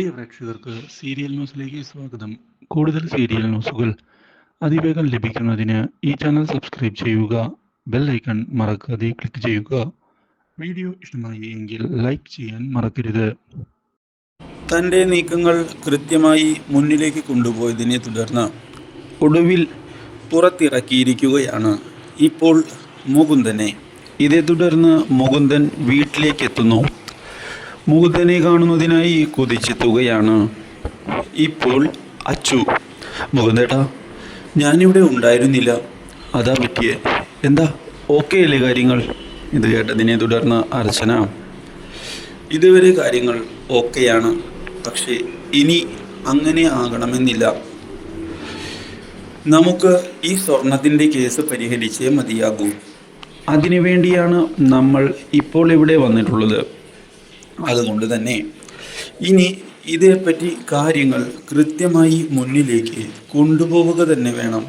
പ്രിയ പ്രേക്ഷകർക്ക് സീരിയൽ ന്യൂസിലേക്ക് സ്വാഗതം. കൂടുതൽ സീരിയൽ ന്യൂസുകൾ അതിവേഗം ലഭിക്കുന്നതിന് ഈ ചാനൽ സബ്സ്ക്രൈബ് ചെയ്യുക ബെൽ ഐക്കൺ മറക്കാതെ ക്ലിക്ക് ചെയ്യുക. വീഡിയോ ഇഷ്ടമായി എങ്കിൽ ലൈക്ക് ചെയ്യാൻ മറക്കരുത്. തന്റെ നീക്കങ്ങൾ കൃത്യമായി മുന്നിലേക്ക് കൊണ്ടുപോയതിനെ തുടർന്ന് ഒടുവിൽ പുറത്തിറക്കിയിരിക്കുകയാണ് ഇപ്പോൾ മുകുന്ദനെ. ഇതേ തുടർന്ന് മുകുന്ദൻ വീട്ടിലേക്ക് മുകുന്ദനെ കാണുന്നതിനായി കുതിച്ചെത്തുകയാണ്. ഇപ്പോൾ അച്ചു. മുകുന്ദേട്ടാ ഞാനിവിടെ ഉണ്ടായിരുന്നില്ല. അതാ പറ്റിയേ എന്താ? ഓക്കെ അല്ലേ കാര്യങ്ങൾ? ഇത് കേട്ടതിനെ തുടർന്ന് അർച്ചന. ഇതുവരെ കാര്യങ്ങൾ ഓക്കെയാണ്. പക്ഷേ ഇനി അങ്ങനെ ആകണമെന്നില്ല. നമുക്ക് ഈ സ്വർണത്തിന്റെ കേസ് പരിഹരിച്ചേ മതിയാകൂ. അതിനുവേണ്ടിയാണ് നമ്മൾ ഇപ്പോൾ ഇവിടെ വന്നിട്ടുള്ളത്. അതുകൊണ്ട് തന്നെ ഇനി ഇതേപ്പറ്റി കാര്യങ്ങൾ കൃത്യമായി മുന്നിലേക്ക് കൊണ്ടുപോവുക തന്നെ വേണം.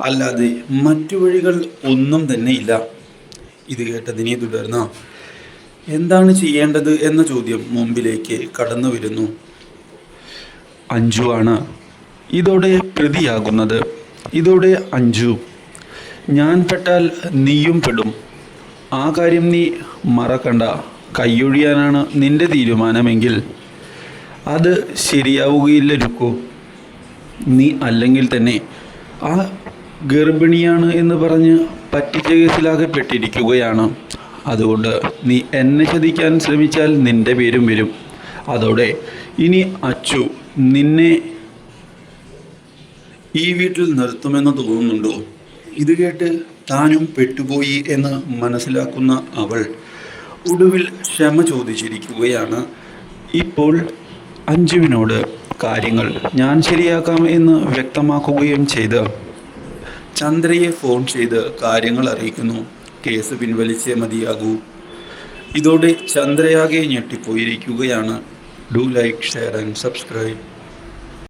അല്ലാതെ മറ്റു വഴികൾ ഒന്നും തന്നെ ഇല്ല. ഇത് കേട്ടതിനെ തുടർന്ന് എന്താണ് ചെയ്യേണ്ടത് എന്ന ചോദ്യം മുമ്പിലേക്ക് കടന്നു വരുന്നു. അഞ്ജു ആണ് ഇതോടെ പ്രതിയാകുന്നത്. ഇതോടെ അഞ്ജു ഞാൻ പെട്ടാൽ നീയും പെടും. ആ കാര്യം നീ മറക്കണ്ട. കൈയൊഴിയാനാണ് നിന്റെ തീരുമാനമെങ്കിൽ അത് ശരിയാവുകയില്ല രുക്കു നീ അല്ലെങ്കിൽ തന്നെ ആ ഗർഭിണിയാണ് എന്ന് പറഞ്ഞ് പറ്റിച്ച കേസിലാകപ്പെട്ടിരിക്കുകയാണ് അതുകൊണ്ട് നീ എന്നെ ചതിക്കാൻ ശ്രമിച്ചാൽ നിന്റെ പേരും വരും. അതോടെ ഇനി അച്ചു നിന്നെ ഈ വീട്ടിൽ നിർത്തുമെന്ന് തോന്നുന്നുണ്ടോ? ഇത് കേട്ട് താനും പെട്ടുപോയി എന്ന് മനസ്സിലാക്കുന്ന അവൾ ഒടുവിൽ ക്ഷമ ചോദിച്ചിരിക്കുകയാണ്. ഇപ്പോൾ അഞ്ജുവിനോട് കാര്യങ്ങൾ ഞാൻ ശരിയാക്കാം എന്ന് വ്യക്തമാക്കുകയും ചെയ്ത് ചന്ദ്രയെ ഫോൺ ചെയ്ത് കാര്യങ്ങൾ അറിയിക്കുന്നു. കേസ് പിൻവലിച്ചേ മതിയാകൂ. ഇതോടെ ചന്ദ്രയാകെ ഞെട്ടിപ്പോയിരിക്കുകയാണ്. Do like share and subscribe.